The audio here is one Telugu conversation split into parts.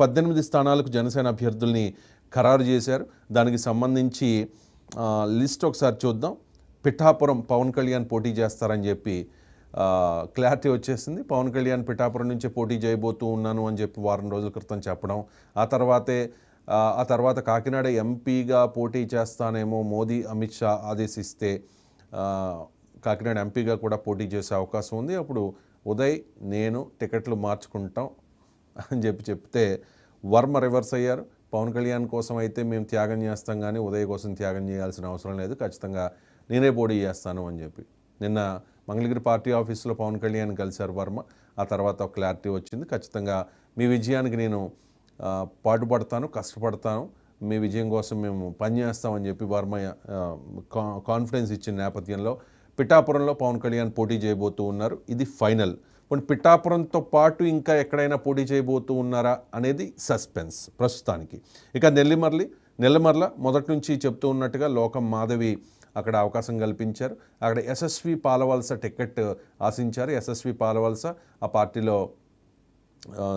పద్దెనిమిది స్థానాలకు జనసేన అభ్యర్థుల్ని ఖరారు చేశారు. దానికి సంబంధించి లిస్ట్ ఒకసారి చూద్దాం. పిఠాపురం పవన్ కళ్యాణ్ పోటీ చేస్తారని చెప్పి క్లారిటీ వచ్చేసింది. పవన్ కళ్యాణ్ పిఠాపురం నుంచి పోటీ చేయబోతూ ఉన్నాను అని చెప్పి వారం రోజుల క్రితం చెప్పడం. ఆ తర్వాతే ఆ, తర్వాత కాకినాడ ఎంపీగా పోటీ చేస్తానేమో మోదీ అమిత్ షా ఆదేశిస్తే కాకినాడ ఎంపీగా కూడా పోటీ చేసే అవకాశం ఉంది. అప్పుడు ఉదయ్ నేను టికెట్లు మార్చుకుంటాం. అని చెప్పి చెప్తే వర్మ రివర్స్ అయ్యారు. పవన్ కళ్యాణ్ కోసం అయితే మేము త్యాగం చేస్తాం కానీ ఉదయ్ కోసం త్యాగం చేయాల్సిన అవసరం లేదు. ఖచ్చితంగా నేనే పోటీ చేస్తాను అని చెప్పి. నిన్న మంగళగిరి పార్టీ ఆఫీస్లో పవన్ కళ్యాణ్ కలిశారు వర్మ. ఆ తర్వాత ఒక క్లారిటీ వచ్చింది. ఖచ్చితంగా మీ విజయానికి నేను పాటుపడతాను కష్టపడతాను. మీ విజయం కోసం మేము పనిచేస్తామని చెప్పి వర్మ కాన్ఫిడెన్స్ ఇచ్చిన నేపథ్యంలో పిఠాపురంలో పవన్ కళ్యాణ్ పోటీ చేయబోతూ ఉన్నారు. ఇది ఫైనల్. కొన్ని పిఠాపురంతో పాటు ఇంకా ఎక్కడైనా పోటీ చేయబోతూ ఉన్నారా అనేది సస్పెన్స్ ప్రస్తుతానికి. ఇక నెల్లిమర్లి నెల్లమర్ల మొదటి నుంచి చెప్తూ ఉన్నట్టుగా లోకం మాధవి అక్కడ అవకాశం కల్పించారు. అక్కడ యశస్వి పాలవలస టికెట్ ఆశించారు. యశస్వి పాలవలస ఆ పార్టీలో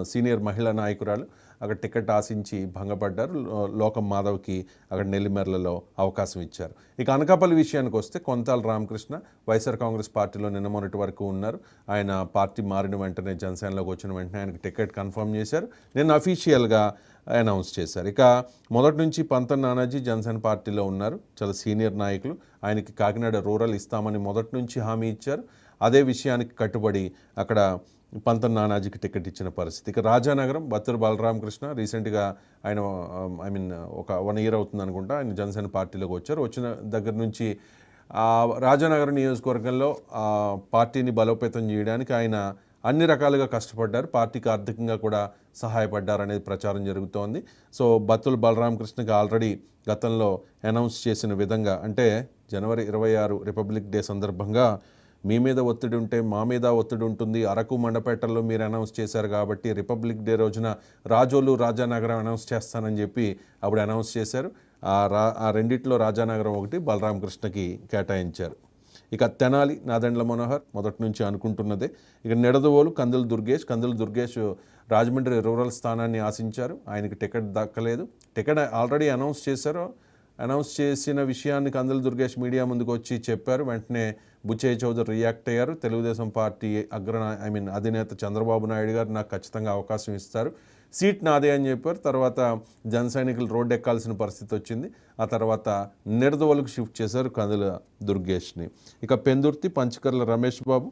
సీనియర్ మహిళా నాయకురాలు అక్కడ టికెట్ ఆశించి భంగపడ్డారు. లోకం మాధవ్కి అక్కడ నెల్లిమెర్లలో అవకాశం ఇచ్చారు. ఇక అనకాపల్లి విషయానికి వస్తే కొంతాల రామకృష్ణ వైఎస్ఆర్ కాంగ్రెస్ పార్టీలో నిన్న మొన్నటి వరకు ఉన్నారు. ఆయన పార్టీ మారిన వెంటనే జనసేనలోకి వచ్చిన వెంటనే ఆయనకు టికెట్ కన్ఫర్మ్ చేశారు. నిన్న అఫీషియల్గా అనౌన్స్ చేశారు. ఇక మొదటి నుంచి పంతన్ నానాజీ జనసేన పార్టీలో ఉన్నారు. చాలా సీనియర్ నాయకులు. ఆయనకి కాకినాడ రూరల్ ఇస్తామని మొదటి నుంచి హామీ ఇచ్చారు. అదే విషయానికి కట్టుబడి అక్కడ పంతన్ నానాజీకి టికెట్ ఇచ్చిన పరిస్థితి. ఇక రాజానగరం బత్తూరు బలరామకృష్ణ రీసెంట్గా ఆయన um, ఐ మీన్ ఒక వన్ ఇయర్ అవుతుంది అనుకుంటా ఆయన జనసేన పార్టీలోకి వచ్చారు. వచ్చిన దగ్గర నుంచి రాజానగరం నియోజకవర్గంలో పార్టీని బలోపేతం చేయడానికి ఆయన అన్ని రకాలుగా కష్టపడ్డారు. పార్టీకి ఆర్థికంగా కూడా సహాయపడ్డారు అనేది ప్రచారం జరుగుతోంది. సో బత్తుల బలరామకృష్ణకి ఆల్రెడీ గతంలో అనౌన్స్ చేసిన విధంగా అంటే జనవరి ఇరవై ఆరు రిపబ్లిక్ డే సందర్భంగా మీ మీద ఒత్తిడి ఉంటే మా మీద ఒత్తిడి ఉంటుంది. అరకు మండపేటల్లో మీరు అనౌన్స్ చేశారు కాబట్టి రిపబ్లిక్ డే రోజున రాజోలు రాజానగరం అనౌన్స్ చేస్తానని చెప్పి అప్పుడు అనౌన్స్ చేశారు. ఆ రా ఆ రెండిట్లో రాజానగరం ఒకటి బలరామకృష్ణకి కేటాయించారు. ఇక తెనాలి నాదెండ్ల మనోహర్ మొదటి నుంచి అనుకుంటున్నదే. ఇక నిడదవోలు కందుల దుర్గేష్ కందుల దుర్గేష్ రాజమండ్రి రూరల్ స్థానాన్ని ఆశించారు. ఆయనకి టికెట్ దక్కలేదు. టికెట్ ఆల్రెడీ అనౌన్స్ చేశారు. అనౌన్స్ చేసిన విషయాన్ని కందుల దుర్గేష్ మీడియా ముందుకు వచ్చి చెప్పారు. వెంటనే బుచ్చయ్య చౌదరి రియాక్ట్ అయ్యారు. తెలుగుదేశం పార్టీ అగ్ర ఐ మీన్ అధినేత చంద్రబాబు నాయుడు గారు నాకు ఖచ్చితంగా అవకాశం ఇస్తారు. సీట్ నాదే అని చెప్పారు. తర్వాత జన సైనికులు రోడ్డు ఎక్కాల్సిన పరిస్థితి వచ్చింది. ఆ తర్వాత నిడదవోలుకు షిఫ్ట్ చేశారు కందుల దుర్గేష్ని. ఇక పెందుర్తి పంచకర్ల రమేష్ బాబు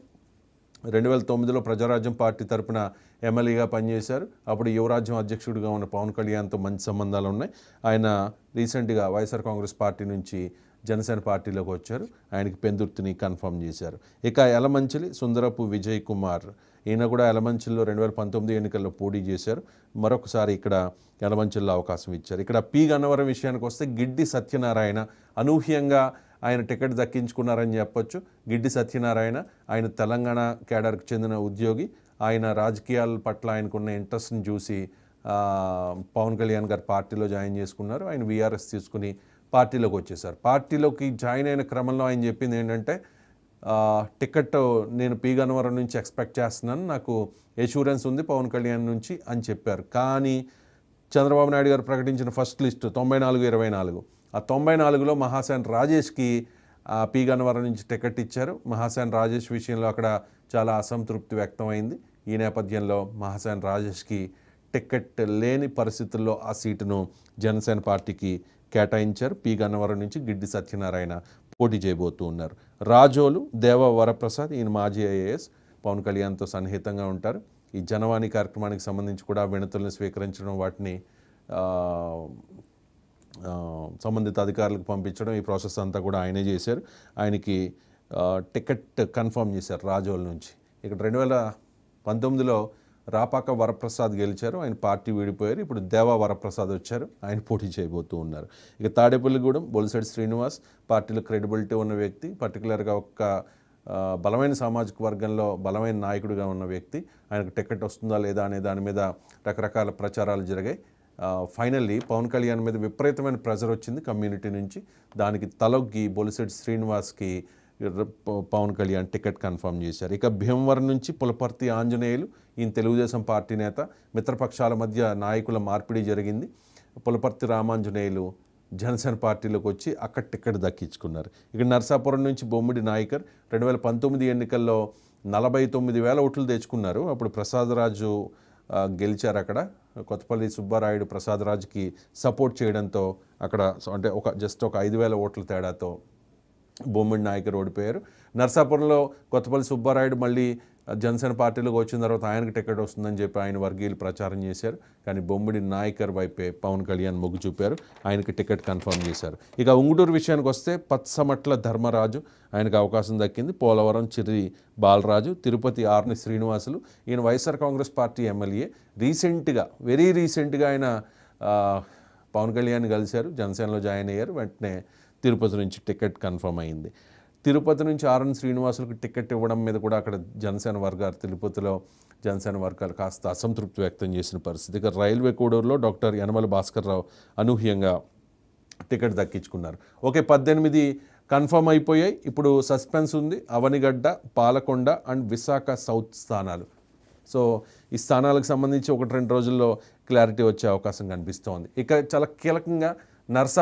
రెండు వేల తొమ్మిదిలో ప్రజారాజ్యం పార్టీ తరపున ఎమ్మెల్యేగా పనిచేశారు. అప్పుడు యువరాజ్యం అధ్యక్షుడిగా ఉన్న పవన్ కళ్యాణ్తో మంచి సంబంధాలు ఉన్నాయి. ఆయన రీసెంట్గా వైఎస్ఆర్ కాంగ్రెస్ పార్టీ నుంచి జనసేన పార్టీలోకి వచ్చారు. ఆయనకి పెందుర్తిని కన్ఫర్మ్ చేశారు. ఇక ఎలమంచిలి సుందరపు విజయ్ కుమార్ ఈయన కూడా ఎలమంచిలో రెండు వేల పంతొమ్మిది ఎన్నికల్లో పోటీ చేశారు. మరొకసారి ఇక్కడ ఎలమంచిల్లో అవకాశం ఇచ్చారు. ఇక్కడ పి గన్నవరం విషయానికి వస్తే గిడ్డి సత్యనారాయణ అనూహ్యంగా ఆయన టికెట్ దక్కించుకున్నారని చెప్పొచ్చు. గిడ్డి సత్యనారాయణ ఆయన తెలంగాణ కేడర్కి చెందిన ఉద్యోగి ఆయన రాజకీయాల పట్ల ఆయనకున్న ఇంట్రెస్ట్ని చూసి పవన్ కళ్యాణ్ గారు పార్టీలో జాయిన్ చేసుకున్నారు. ఆయన వీఆర్ఎస్ తీసుకుని పార్టీలోకి వచ్చేసారు. పార్టీలోకి జాయిన్ అయిన క్రమంలో ఆయన చెప్పింది ఏంటంటే టికెట్ నేను పీ గన్నవరం నుంచి ఎక్స్పెక్ట్ చేస్తున్నాను. నాకు ఎష్యూరెన్స్ ఉంది పవన్ కళ్యాణ్ నుంచి అని చెప్పారు. కానీ చంద్రబాబు నాయుడు గారు ప్రకటించిన ఫస్ట్ లిస్టు తొంభై నాలుగు ఇరవై నాలుగు. ఆ తొంభై నాలుగులో మహాసేన్ రాజేష్కి ఆ, పి గన్నవరం నుంచి టికెట్ ఇచ్చారు. మహాసేన్ రాజేష్ విషయంలో అక్కడ చాలా అసంతృప్తి వ్యక్తమైంది. ఈ నేపథ్యంలో మహాసేన్ రాజేష్కి టికెట్ లేని పరిస్థితుల్లో ఆ సీటును జనసేన పార్టీకి కేటాయించారు. పి గన్నవరం నుంచి గిడ్డి సత్యనారాయణ పోటీ చేయబోతూ ఉన్నారు. రాజోలు దేవ వరప్రసాద్ ఈయన మాజీ ఐఏఎస్ పవన్ కళ్యాణ్తో సన్నిహితంగా ఉంటారు. ఈ జనవాణి కార్యక్రమానికి సంబంధించి కూడా వినతులను స్వీకరించడం వాటిని సంబంధిత అధికారులకు పంపించడం ఈ ప్రాసెస్ అంతా కూడా ఆయనే చేశారు. ఆయనకి టికెట్ కన్ఫర్మ్ చేశారు రాజోల్ నుంచి. ఇక్కడ రెండు వేల పంతొమ్మిదిలో రాపాక వరప్రసాద్ గెలిచారు. ఆయన పార్టీ విడిపోయారు. ఇప్పుడు దేవా వరప్రసాద్ వచ్చారు. ఆయన పోటీ చేయబోతూ ఉన్నారు. ఇక తాడేపల్లిగూడెం బొలిసెడి శ్రీనివాస్ పార్టీలో క్రెడిబిలిటీ ఉన్న వ్యక్తి పర్టికులర్గా ఒక బలమైన సామాజిక వర్గంలో బలమైన నాయకుడిగా ఉన్న వ్యక్తి ఆయనకు టికెట్ వస్తుందా లేదా అనే దాని మీద రకరకాల ప్రచారాలు జరిగాయి. ఫైనల్లీ పవన్ కళ్యాణ్ మీద విపరీతమైన ప్రెజర్ వచ్చింది కమ్యూనిటీ నుంచి. దానికి తలొగ్గి బొలిసెడ్ శ్రీనివాస్కి పవన్ కళ్యాణ్ టికెట్ కన్ఫర్మ్ చేశారు. ఇక భీమవరం నుంచి పులపర్తి ఆంజనేయులు ఈయన తెలుగుదేశం పార్టీ నేత మిత్రపక్షాల మధ్య నాయకుల మార్పిడి జరిగింది. పులపర్తి రామాంజనేయులు జనసేన పార్టీలోకి వచ్చి అక్కడ టికెట్ దక్కించుకున్నారు. ఇక నర్సాపురం నుంచి బొమ్మిడి నాయకర్ రెండు వేల పంతొమ్మిది ఎన్నికల్లో నలభై తొమ్మిది వేల ఓట్లు తెచ్చుకున్నారు. అప్పుడు ప్రసాదరాజు గెలిచారు అక్కడ. కొత్తపల్లి సుబ్బారాయుడు ప్రసాదరాజుకి సపోర్ట్ చేయడంతో అక్కడ అంటే ఒక జస్ట్ ఒక ఐదు వేల ఓట్ల తేడాతో బొమ్మిడి నాయకర్ ఓడిపోయారు. నర్సాపురంలో కొత్తపల్లి సుబ్బారాయుడు మళ్ళీ జనసేన పార్టీలోకి వచ్చిన తర్వాత ఆయనకు టికెట్ వస్తుందని చెప్పి ఆయన వర్గీయులు ప్రచారం చేశారు. కానీ బొమ్మిడి నాయకర్ వైపే పవన్ కళ్యాణ్ మొగ్గు చూపారు. ఆయనకి టికెట్ కన్ఫర్మ్ చేశారు. ఇక ఉంగుటూరు విషయానికి వస్తే పత్సమట్ల ధర్మరాజు ఆయనకు అవకాశం దక్కింది. పోలవరం చిరి బాలరాజు తిరుపతి ఆర్ని శ్రీనివాసులు ఈయన వైఎస్ఆర్ కాంగ్రెస్ పార్టీ ఎమ్మెల్యే. రీసెంట్గా వెరీ రీసెంట్గా ఆయన పవన్ కళ్యాణ్ కలిశారు. జనసేనలో జాయిన్ అయ్యారు. వెంటనే తిరుపతి నుంచి టికెట్ కన్ఫర్మ్ అయింది. తిరుపతి నుంచి ఆర్ఎన్ శ్రీనివాసులకు టికెట్ ఇవ్వడం మీద కూడా అక్కడ జనసేన వర్గాలు తిరుపతిలో జనసేన వర్గాలు కాస్త అసంతృప్తి వ్యక్తం చేసిన పరిస్థితి. ఇక రైల్వే కోడూరులో డాక్టర్ యనమల భాస్కర్ రావు అనూహ్యంగా టికెట్ దక్కించుకున్నారు. ఓకే పద్దెనిమిది కన్ఫర్మ్ అయిపోయాయి. ఇప్పుడు సస్పెన్స్ ఉంది. అవనిగడ్డ పాలకొండ అండ్ విశాఖ సౌత్ స్థానాలు. సో ఈ స్థానాలకు సంబంధించి ఒకటి రెండు రోజుల్లో క్లారిటీ వచ్చే అవకాశం కనిపిస్తోంది. ఇక చాలా కీలకంగా నర్సా